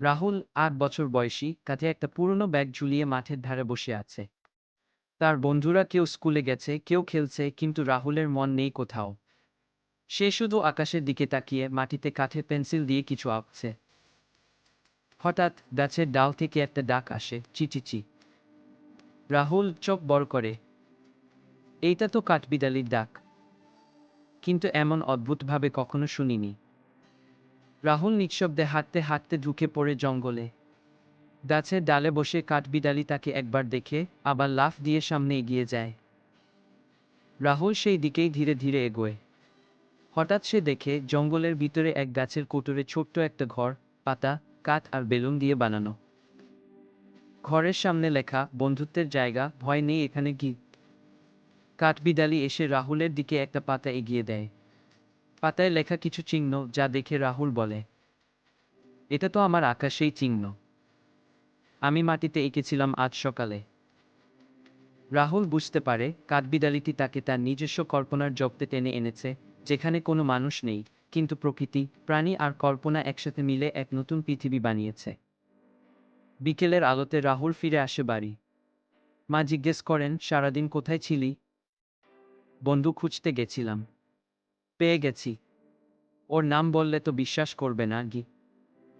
রাহুল আট বছর বয়সী কাঁধে একটা পুরনো ব্যাগ ঝুলিয়ে মাঠের ধারে বসে আছে। তার বন্ধুরা কেউ স্কুলে গেছে, কেউ খেলছে, কিন্তু রাহুলের মন নেই কোথাও। সে শুধু আকাশের দিকে তাকিয়ে মাটিতে কাঠের পেন্সিল দিয়ে কিছু আঁকছে। হঠাৎ গাছের ডাল থেকে একটা ডাক আসে চিচিচি রাহুল চোখ বড় করে, এইটা তো কাঠবিদালির ডাক। কিন্তু এমন অদ্ভুতভাবে কখনো শুনিনি। রাহুল নিঃশব্দে হাঁটতে হাঁটতে ঢুকে পড়ে জঙ্গলে। গাছের ডালে বসে কাঠবিড়ালি তাকে একবার দেখে, আবার লাফ দিয়ে সামনে এগিয়ে যায়। রাহুল সেই দিকেই ধীরে ধীরে এগোয়। হঠাৎ সে দেখে জঙ্গলের ভিতরে এক গাছের কোটরে ছোট্ট একটা ঘর, পাতা, কাঠ আর বেলুন দিয়ে বানানো। ঘরের সামনে লেখা, বন্ধুত্বের জায়গা, ভয় নেই এখানে কি? কাঠবিড়ালি এসে রাহুলের দিকে একটা পাতা এগিয়ে দেয়। পাতায় লেখা কিছু চিহ্ন যা দেখে রাহুল বলে, এটা তো আমার আকাশেই চিহ্ন। আমি মাটিতে এঁকেছিলাম আজ সকালে। রাহুল বুঝতে পারে কাঠবিড়ালিটি তাকে তার নিজস্ব কল্পনার জগতে টেনে এনেছে, যেখানে কোনো মানুষ নেই, কিন্তু প্রকৃতি, প্রাণী আর কল্পনা একসাথে মিলে এক নতুন পৃথিবী বানিয়েছে। বিকেলের আলোতে রাহুল ফিরে আসে বাড়ি। মা জিজ্ঞেস করেন, সারাদিন কোথায় ছিলি? বন্ধু খুঁজতে গেছিলাম। পেয়ে গেছি। ওর নাম বললে তো বিশ্বাস করবে না গি।